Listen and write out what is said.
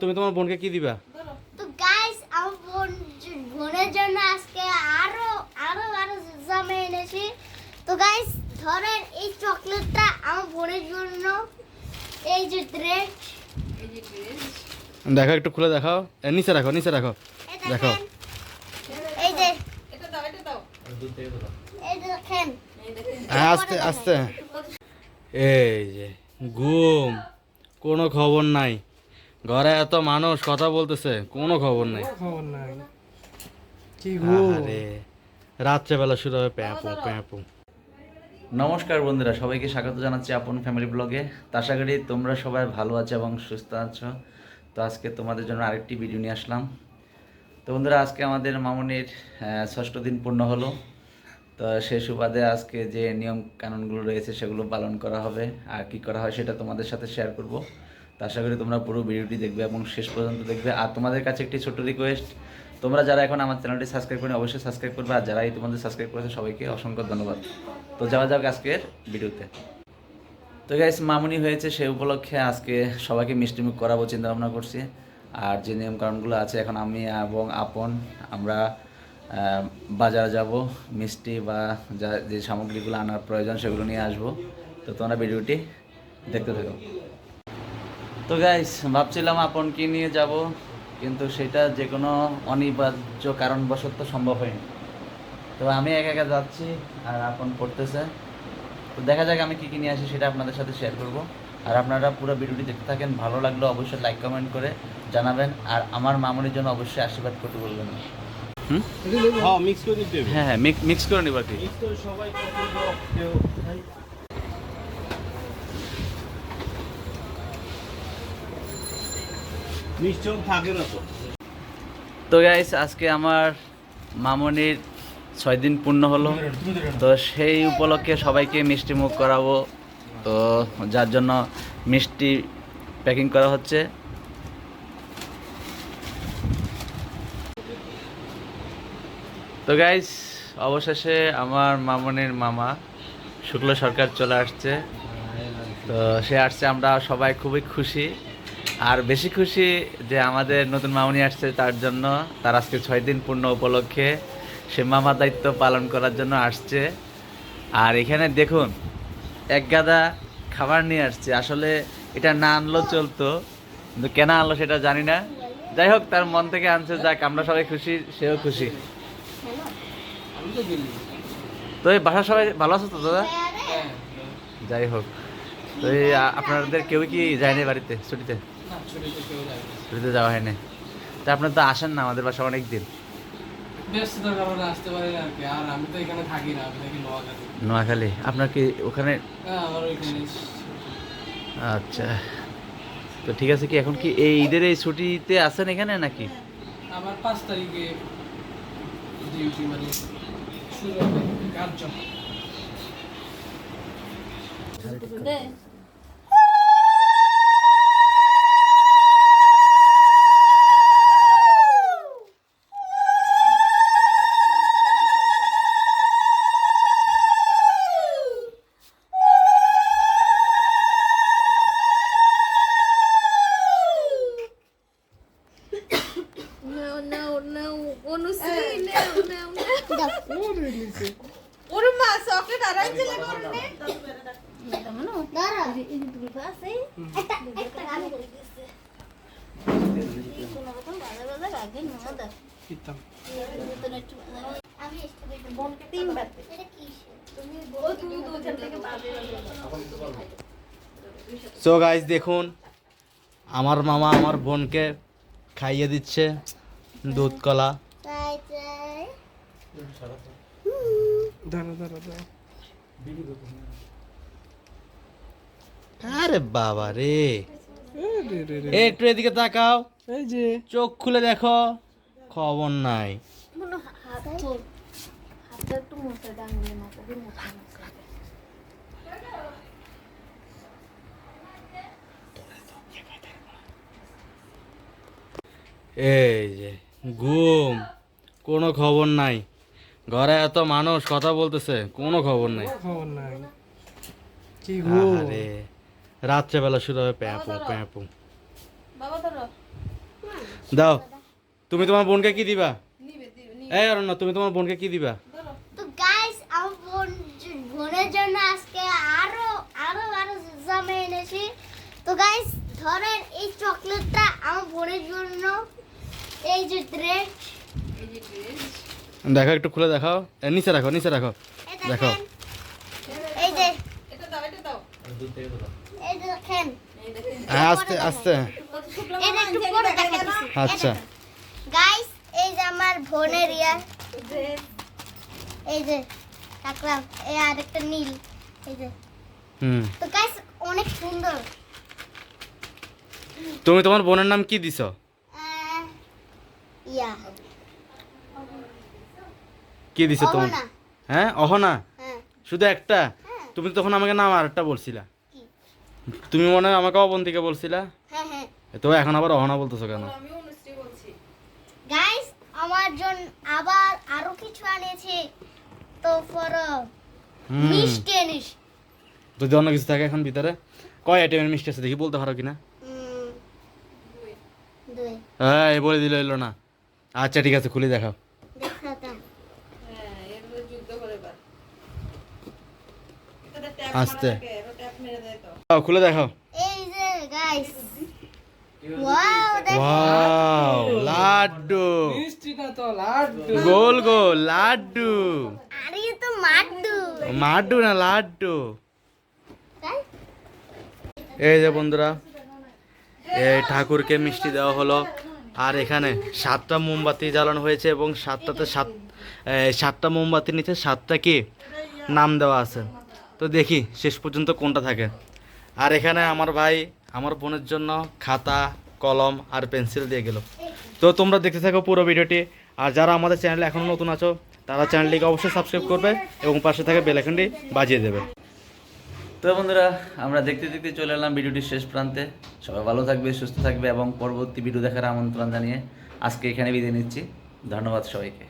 তুমি তোমার বোনকে কি দিবা? তো গাইস আমার বোন বোনের জন্য আজকে আরও আরও আরও জামে এনেছি। তো গাইস ধরেন এই চকলেটটা আমার বোনের জন্য। এই যে ড্রেস দেখো একটু খুলে দেখাও। এ, নিচে রাখো নিচে রাখো। দেখো। এই যে এটা দাও এটা দাও। এই যে দেখেন। হ্যাঁ আস্তে আস্তে। এই যে ঘুম। কোনো খবর নাই। ঘরে এত মানুষ কথা বলতেছে কোনো খবর নাই। খবর নাই। কি আরে রাত্রেবেলা শুরু হবে প্যাঁপু প্যাঁপু। নমস্কার বন্ধুরা সবাইকে স্বাগত জানাচ্ছি আপন ফ্যামিলি ব্লগে। তো আশা করি তোমরা সবাই ভালো আছো এবং সুস্থ আছো। তো আজকে তোমাদের জন্য আরেকটি ভিডিও নিয়ে আসলাম। তো বন্ধুরা আজকে আমাদের মামনির আহ, ষষ্ঠ দিন পূর্ণ হলো। তো সেই সুবাদে আজকে যে নিয়ম কানুনগুলো রয়েছে সেগুলো পালন করা হবে। আর কি করা হয় সেটা তোমাদের সাথে শেয়ার করব। তো আশা করি তোমরা পুরো ভিডিওটি দেখবে এবং শেষ পর্যন্ত দেখবে। আর তোমাদের কাছে একটি ছোট্ট রিকোয়েস্ট তোমরা যারা এখন আমার চ্যানেলটি সাবস্ক্রাইব করে অবশ্যই সাবস্ক্রাইব করবে। আর যারা ইতিমধ্যে সাবস্ক্রাইব করেছে, সবাইকে অসংখ্য ধন্যবাদ। তো যাওয়া যাক আজকের ভিডিওতে। তো গাইস মামুনি হয়েছে সেই উপলক্ষে আজকে সবাইকে মিষ্টিমুখ করাবো চিন্তা ভাবনা করছি। আর যে নিয়ম কারণগুলো আছে, এখন আমি এবং আপন, আমরা বাজারে যাব, মিষ্টি বা যা যে সামগ্রীগুলো আনার প্রয়োজন সেগুলো নিয়ে আসব। তো তোমরা ভিডিওটি দেখতে থাকো। তো গাইস ভাবছিলাম আপন আপনকে নিয়ে যাব কিন্তু সেটা যে কোনো অনিবার্য কারণবশত সম্ভব হয়নি। তো আমি একা একা যাচ্ছি আর আপন পড়তেছে। তো দেখা যাক আমি কী কী নিয়ে আসি সেটা আপনাদের সাথে শেয়ার করব। আর আপনারা পুরো ভিডিওটি দেখতে থাকেন ভালো লাগলে অবশ্যই লাইক কমেন্ট করে জানাবেন। আর আমার মামনির জন্য অবশ্যই আশীর্বাদ করতে বলবেন। হুম? হ্যাঁ মিক্স করে দিতে হ্যাঁ হ্যাঁ মিক্স করে নিব আর কি। সবাই মিষ্টি থাকে না তো। গাইস আজকে আমার মামনির ছয় দিন পূর্ণ হলো। তো সেই উপলক্ষে সবাইকে মিষ্টি মুখ করাবো। তো যার জন্য মিষ্টি প্যাকিং করা হচ্ছে। তো গাইস অবশেষে আমার মামনির মামা শুক্ল সরকার চলে আসছে। তো সে আসছে, আমরা সবাই খুবই খুশি। আর বেশি খুশি যে আমাদের নতুন মামনি আসছে তার জন্য। তার আজকে ছয় দিন পূর্ণ উপলক্ষে সে মামা দায়িত্ব পালন করার জন্য আসছে। আর এখানে দেখুন এক গাদা খাবার নিয়ে আসছে। আসলে এটা না আনলেও চলতো কিন্তু কেন আনলো সেটা জানি না। যাই হোক তার মন থেকে আনছে যাক আমরা সবাই খুশি সেও খুশি। তো এই বাসার সবাই ভালো আছো তো দাদা? যাই হোক তো এই আপনাদের কেউ কি যায়নি বাড়িতে ছুটিতে? ছুটিতে কেউ যায় না। যাওয়া তা আপনার তো আসেন না আমাদের বাসা অনেক দিন ব্যস্ততার কারণে আসতে পারি না আর আমি তো এখানে থাকি না আমি থাকি নোয়াখালী। নোয়াখালী আপনার কি ওখানে? হ্যাঁ আচ্ছা। তো ঠিক আছে কি, এখন কি এই ঈদের এই ছুটিতে আছেন এখানে নাকি? আমার পাঁচ তারিখে হবে কার্য সো গাইস দেখুন আমার মামা আমার বোনকে খাইয়ে দিচ্ছে দুধ কলা। দাঁড়া দাঁড়া দাঁড়া আরে বাবা রে। একটু এদিকে তাকাও। এই যে। চোখ খুলে দেখো। খবর নাই। মনে এই যে ঘুম। কোনো খবর নাই। ঘরে এত মানুষ কথা বলতেছে কোনো খবর নাই। খবর নাই। কি গো? আরে রাত্রেবেলা শুরু হবে প্যাঁপু প্যাঁপু বাবা ধরো। দাও। তুমি তোমার বোনকে কি দিবা? এই অরণ্য তুমি তোমার বোনকে কি দিবা? তো গাইস আমার বোন বোনের জন্য আজকে আরও আরও আরও জামা এনেছি। তো গাইস ধরেন এই চকলেটটা আমার বোনের জন্য এই যে ড্রেস দেখো একটু খুলে দেখাও। নিচে রাখো নিচে রাখো। দেখেন। হ্যাঁ আস্তে আস্তে। দেখা আচ্ছা। গাইস এই যে আমার বোনের ইয়া। এই যে রাখলাম এই আরেকটা নীল। এই যে। হুম। তো গাইস অনেক সুন্দর। তুমি তোমার বোনের নাম কি দিছো? ইয়া। কি দিছো তোমার? হ্যাঁ অহনা? হ্যাঁ। শুধু একটা? হ্যাঁ। তুমি তখন আমাকে নাম আরেকটা বলছিলা। তুমি মনে হয় আমাকে অবন্তিকে বলছিলা? হ্যাঁ হ্যাঁ। তো এখন আবার অহনা বলতেছো কেন? গাইস আমার জন্য আবার আরও কিছু আনিয়েছি। তো ফর হুম। মিষ্টি এনেছি যদি অন্য কিছু থাকে এখন ভিতরে। কয় আইটেমের মিষ্টি আছে দেখি বলতে পারো কিনা? হ্যাঁ এই বলে দিল এলো না। আচ্ছা ঠিক আছে খুলে দেখাও। আস্তে। দাও, খুলে দেখাও। এই যে গাইস ওয়াও দেখো। ওয়াও লাড্ডু। তো লাড্ডু। গোল গোল লাড্ডু। আরে এ তো মাড্ডু। মাড্ডু না লাড্ডু। এই যে বন্ধুরা এই ঠাকুরকে মিষ্টি দেওয়া হলো। আর এখানে সাতটা মোমবাতি জ্বালানো হয়েছে এবং সাতটাতে সাত সাতটা মোমবাতির নিচে সাতটা কি নাম দেওয়া আছে? তো দেখি শেষ পর্যন্ত কোনটা থাকে। আর এখানে আমার ভাই আমার বোনের জন্য খাতা কলম আর পেন্সিল দিয়ে গেল। তো তোমরা দেখতে থাকো পুরো ভিডিওটি। আর যারা আমাদের চ্যানেলে এখনও নতুন আছো তারা চ্যানেলটিকে অবশ্যই সাবস্ক্রাইব করবে এবং পাশে থাকা বেলাইকনটি বাজিয়ে দেবে। তো বন্ধুরা আমরা দেখতে দেখতে চলে এলাম ভিডিওটির শেষ প্রান্তে। সবাই ভালো থাকবে সুস্থ থাকবে এবং পরবর্তী ভিডিও দেখার আমন্ত্রণ জানিয়ে আজকে এখানে বিদায় নিচ্ছি। ধন্যবাদ সবাইকে।